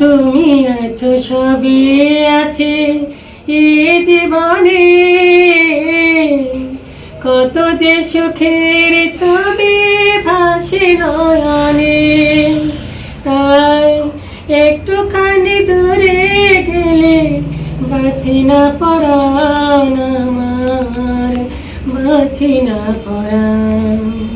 তুমি আছো, সবই আছে এই জীবনে। কত যে সুখের ছবি ভাসে নয়নে, তাই একটুখানি দূরে গেলে বাঁচি না পরাণ আমার, বাঁচি না পরাণ।